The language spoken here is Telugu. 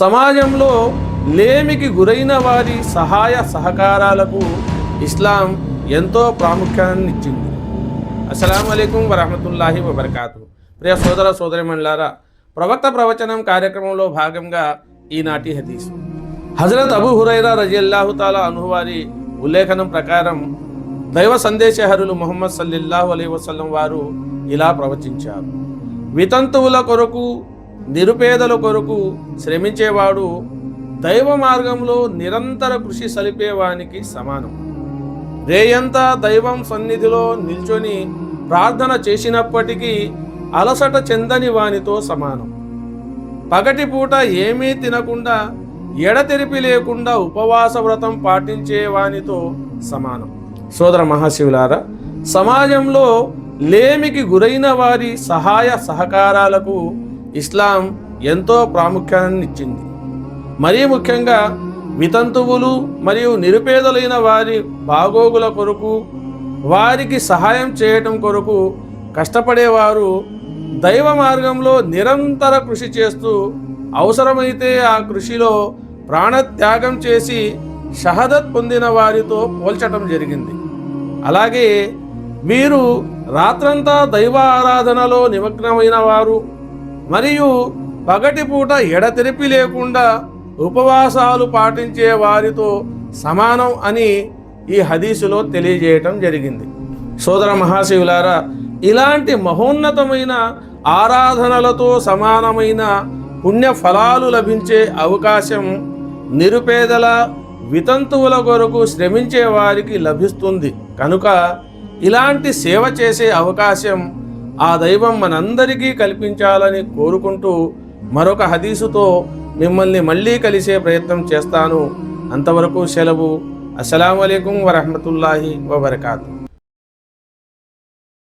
సమాజంలో లేమికి గురైన వారి సహాయ సహకారాలకు ఇస్లాం ఎంతో ప్రాముఖ్యాన్ని ఇచ్చింది. అస్సలం అయికం వరహమతుల్లాహి వబర్కాతు ప్రియ సోదర సోదరిమణులారా ప్రవక్త ప్రవచనం కార్యక్రమంలో భాగంగా ఈనాటి హదీస్. హజరత్ అబు హురైరా రజియల్లాహు తాలా అనువారి ఉల్లేఖనం ప్రకారం దైవ సందేశహరులు మొహమ్మద్ సల్లిల్లాహు అలై వసల్లం వారు ఇలా ప్రవచించారు. వితంతువుల కొరకు నిరుపేదల కొరకు శ్రమించేవాడు దైవ మార్గంలో నిరంతర కృషి సలిపేవానికి సమానం. రేయంతా దైవం సన్నిధిలో నిల్చొని ప్రార్థన చేసినప్పటికీ అలసట చెందని వానితో సమానం. పగటిపూట ఏమీ తినకుండా ఎడతెరిపి లేకుండా ఉపవాస వ్రతం పాటించేవానితో సమానం. సోదర మహాశివులారా సమాజంలో లేమికి గురైన వారి సహాయ సహకారాలకు ఇస్లాం ఎంతో ప్రాముఖ్యాన్ని ఇచ్చింది మరీ ముఖ్యంగా వితంతువులు మరియు నిరుపేదలైన వారి బాగోగుల కొరకు వారికి సహాయం చేయటం కొరకు కష్టపడేవారు దైవ మార్గంలో నిరంతర కృషి చేస్తూ అవసరమైతే ఆ కృషిలో ప్రాణత్యాగం చేసి షహదత్ పొందిన వారితో పోల్చటం జరిగింది. అలాగే వీరు రాత్రంతా దైవ ఆరాధనలో నిమగ్నమైన వారు మరియు పగటిపూట ఎడతెరిపి లేకుండా ఉపవాసాలు పాటించే వారితో సమానం అని ఈ హదీసులో తెలియజేయటం జరిగింది. సోదర మహాశివులారా ఇలాంటి మహోన్నతమైన ఆరాధనలతో సమానమైన పుణ్య ఫలాలు లభించే అవకాశం నిరుపేదల వితంతువుల కొరకు శ్రమించే వారికి లభిస్తుంది. కనుక ఇలాంటి సేవ చేసే అవకాశం ఆ దైవం మనందరికీ కల్పించాలని కోరుకుంటూ మరొక హదీసుతో మిమ్మల్ని మళ్ళీ కలిసే ప్రయత్నం చేస్తాను. అంతవరకు సెలవు. అస్సలం అయికం వరహమతుల్లాహి వబర్కాతూ.